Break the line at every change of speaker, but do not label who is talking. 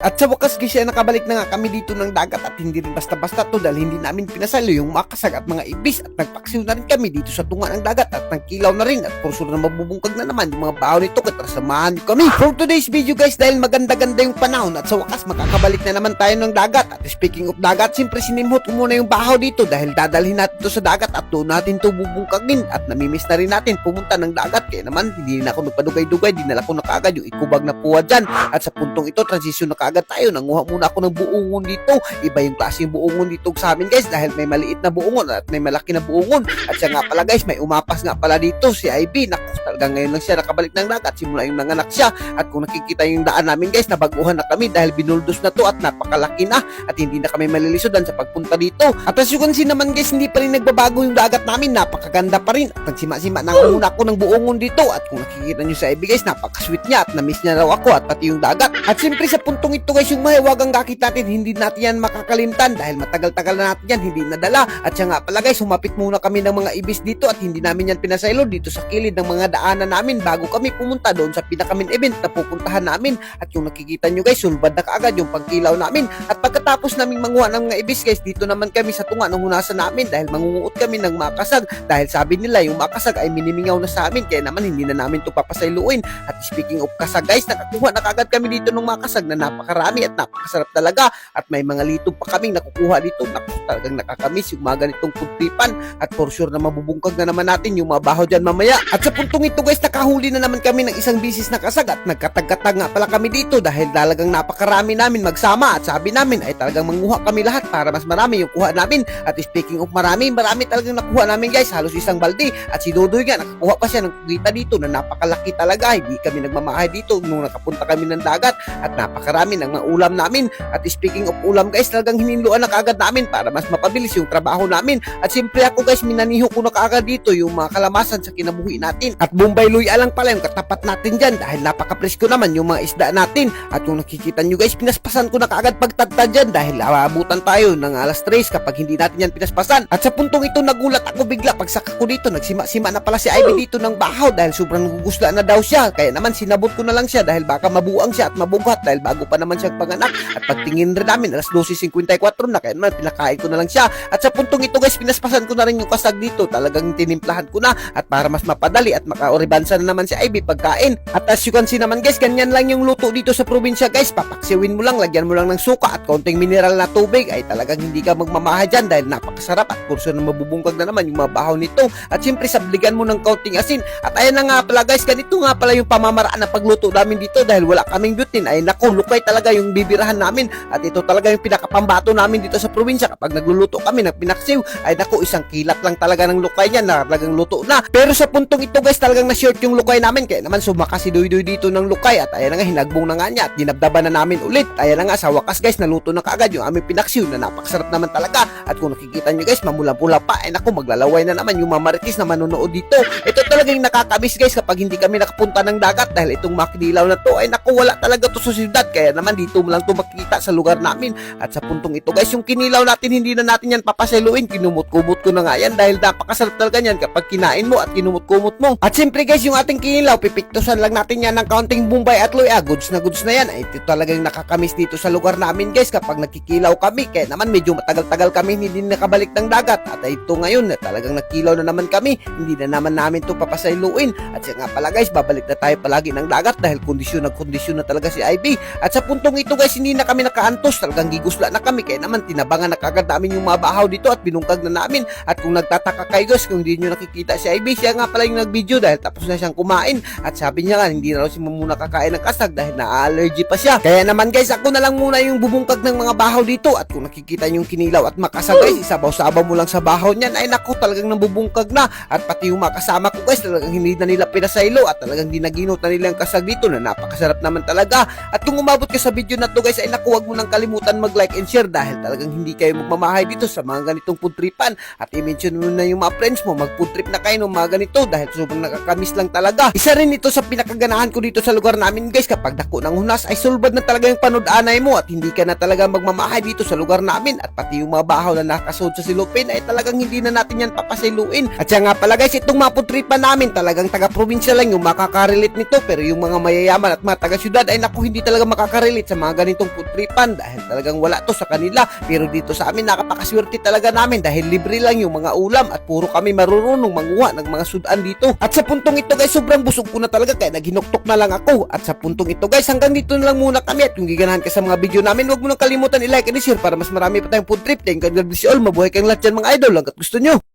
At sa wakas guys, nakabalik na nga kami dito ng dagat at hindi rin basta-basta to dahil hindi namin pinasalo yung makasag at mga ibis at nagpaksiw na rin kami dito sa tunga ng dagat at nagkilaw na rin at purso na mabubungkag na naman yung mga baho nito. Katrasamahan niyo kami. For today's video guys, dahil maganda-ganda yung panahon at sa wakas makakabalik na naman tayo ng dagat. At speaking of dagat, siyempre sinimhot ko muna yung bahaw dito dahil dadalhin natin to sa dagat at doon natin to bubungkagin at namimiss na rin natin pumunta ng dagat. Kaya naman hindi na ako nagpadugay-dugay, dinala ko na kaagad yung ikubag na puwa dyan. At sa puntong ito, transition na kaagad tayo. Nanguha muna ako ng buungon dito. Iba yung klase yung buungon dito sa amin guys dahil may maliit na buungon at may malaki na buungon. At siya nga pala guys, may umapas nga pala dito si IB. Naku, talaga ngayon lang siya nakabalik ng dagat. Simula yung nanganak siya. At kung nakikita yung daan namin guys, nabaguhan na kami dahil binuldos na to at napakalaki na at hindi na kami malilisodan sa pagpunta dito. At as you can see naman guys, hindi pa rin nagbabago yung dagat namin. Napakaganda pa rin. At nagsima-sima na muna ako ng buungon dito. At kung nakikita nyo sa IB guys, napaka-sweet niya at na-miss niya raw ako at pati yung dagat. At siyempre sa puntong guys, yung mahiwagang gakit natin, hindi natin yan makakalimtan dahil matagal-tagal na natin yan, hindi nadala. At siya nga pala guys, humapit muna kami ng mga ibis dito at hindi namin yan pinasaylo dito sa kilid ng mga daanan namin bago kami pumunta doon sa pinakamin event na pupuntahan namin. At yung nakikita nyo guys, sulbad na kaagad yung pagkilaw namin. At pagkatapos naming manguha ng mga ibis guys, dito naman kami sa tunga ng hunasan namin dahil mangunguot kami ng makasag. Dahil sabi nila yung makasag ay minimingaw na sa amin kaya naman hindi na namin to papasayluin. At speaking of kasag guys, nakakuha na kaagad kami dito ng makasag na napakarami at napakasarap talaga. At may mga litong pa kaming nakukuha dito. Naku, talagang nakakamiss yung mga ganitong kuntripan. At for sure na mabubungkag na naman natin yung mga baho dyan mamaya. At sa puntong ito guys, nakahuli na naman kami ng isang bisis na kasag at nagkatag-katag nga pala kami dito dahil talagang napakarami namin magsama at sabi namin ay talagang manguha kami lahat para mas marami yung kuha namin. At speaking of marami, marami talagang nakuha namin guys, halos isang balde. At si Dodoy nga, nakakuha pa siya ng kita dito na napakalaki talaga. Hindi kami nagmamahay dito nung nakapunta kami ng dagat at napakarami ng mga ulam namin. At speaking of ulam guys, talagang hininluan na kaagad namin para mas mapabilis yung trabaho namin. At siyempre ako guys, minaniho ko na kaagad dito yung mga kalamasan sa kinabuhi natin. At Bombay Luya lang pala yung katapat natin dyan dahil napaka-presko naman yung mga isda natin. At kung nakikita nyo guys, pinaspasan ko na kaagad pagtagta dyan dahil aabutan tayo ng alas 3 kapag hindi natin yan pinaspasan. At sa puntong ito nagulat ako bigla pagsaka ko dito, nagsima-sima na pala si Ivy dito ng bahaw dahil sobrang nagugusla na daw siya. Kaya naman sinabot ko na lang siya dahil baka mabuang siya at mabughat dahil bago pa naman siyang panganak. At pagtingin rin namin, alas 12.54 na kaya naman pinakain ko na lang siya. At sa puntong ito guys, pinaspasan ko na rin yung kasag dito. Talagang tinimplahan ko na at para mas mapadali at makaoribansa na naman si Ivy pagkain. At as you can see naman guys, ganyan lang yung luto dito sa probinsya guys. Papaksiwin mo lang, lagyan mo lang ng suka at konting mineral na tubig ay talagang hindi ka magmamaha dyan dahil napakasarap at kurso na mabubungkag na naman yung mga bahaw nito. At siyempre sabligan mo ng kaunting asin. At ayan na nga pala guys, ganito nga pala yung pamamaraan ng pagluto namin dito dahil wala kaming butane. Ay naku, lukay talaga yung bibirahan namin. At ito talaga yung pinakapambato namin dito sa probinsya. Kapag nagluluto kami ng pinaksiw, ay naku, isang kilat lang talaga ng lukay niya na talagang luto na. Pero sa puntong ito guys, talagang na-short yung lukay namin. Kaya naman sumakas si Doy Doy dito ng lukay. At ayan na nga, hinagbong na nga niya at dinabdaban na namin ulit. Ayan na nga, sa wakas guys, naluto na kaagad yung aming pinaksiw na napakasarap naman talaga. At kung nakikita nyo guys, mamula-pula pa. Ay naku, maglalaway na naman yung mamaritis na manonood dito. Ito talagang nakakamiss guys kapag hindi kami nakapunta ng dagat dahil itong makidilaw na to ay naku, wala talaga to sa syudad. Kaya naman dito mo lang to makikita sa lugar namin. At sa puntong ito guys, yung kinilaw natin, hindi na natin yan papaseluin. Kinumot-kumot ko na nga yan dahil napakasarap talaga yan kapag kinain mo at kinumot-kumot mo. At siyempre guys, yung ating kinilaw, pipiktusan lang natin yan ng kaunting bumbay at luya. Goods na goods na yan. Ay, ito talagang nakakamiss dito sa lugar namin guys kapag nakikilaw kami. Kaya naman medyo matagal-tagal kami hindi nakabalik ng dagat. At ito ngayon, na talagang nakilaw na naman kami. Hindi na naman namin to papasayluin. At siya nga pala guys, babalik na tayo palagi ng dagat dahil kondisyon na kondisyon na talaga si IB. At sa puntong ito guys, hindi na kami nakaantos. Talagang gigusla na kami. Kaya naman tinabangan na kagad namin yung mga bahaw dito at binungkag na namin. At kung nagtataka kayo guys, kung hindi nyo nakikita si IB, siya nga pala yung nag-video dahil tapos na siyang kumain. At sabi niya nga, hindi na raw siya muna kakain ng kasag dahil na-allergy pa siya. Kaya naman guys, ako na lang muna yung bubungkag ng mga bahaw dito. At kung nakikita nyo yung kinilaw at makasag guys, isabaw-sabaw mo lang sa bahaw niyan, ay naku, talagang nabubungkag na. At pati yung mga kasama ko guys, talagang hindi na nila pinasaylo at talagang dinaginot na nila yung kasag dito na napakasarap naman talaga. At kung umabot sa video na to guys, ay naku, huwag mo nang kalimutan mag-like and share dahil talagang hindi kayo magmamahay dito sa mga ganitong food tripan. At i-mention mo na yung mga friends mo, mag-food trip na kayo ng mga ganito dahil sobrang nakakamiss lang talaga. Isa rin ito sa pinakaganahan ko dito sa lugar namin guys, kapag dako ng hunas ay sulbad na talaga yung panood-anay mo at hindi ka na talaga magmamahay dito sa lugar namin at pati yung mga bahaw na nakasod sa silupin ay talagang hindi na natin yan papasiluin. At siya nga pala guys, itong mga food tripan namin talagang taga-probinsya lang yung makakarelate nito pero yung mga mayayaman at mga taga-syudad ay naku hindi talaga makakarelate makarelate sa mga ganitong food tripan dahil talagang wala to sa kanila. Pero dito sa amin nakapakaswerte talaga namin dahil libre lang yung mga ulam at puro kami marurunong manguha ng mga sudan dito. At sa puntong ito guys, sobrang busog ko na talaga kaya naghinuktok na lang ako. At sa puntong ito guys, hanggang dito na lang muna kami at kung giganahan ka sa mga video namin, huwag mo nang kalimutan i-like and i-share para mas marami pa tayong food trip. Thank you, God bless you all. Mabuhay kang lahat dyan mga idol hanggat gusto nyo.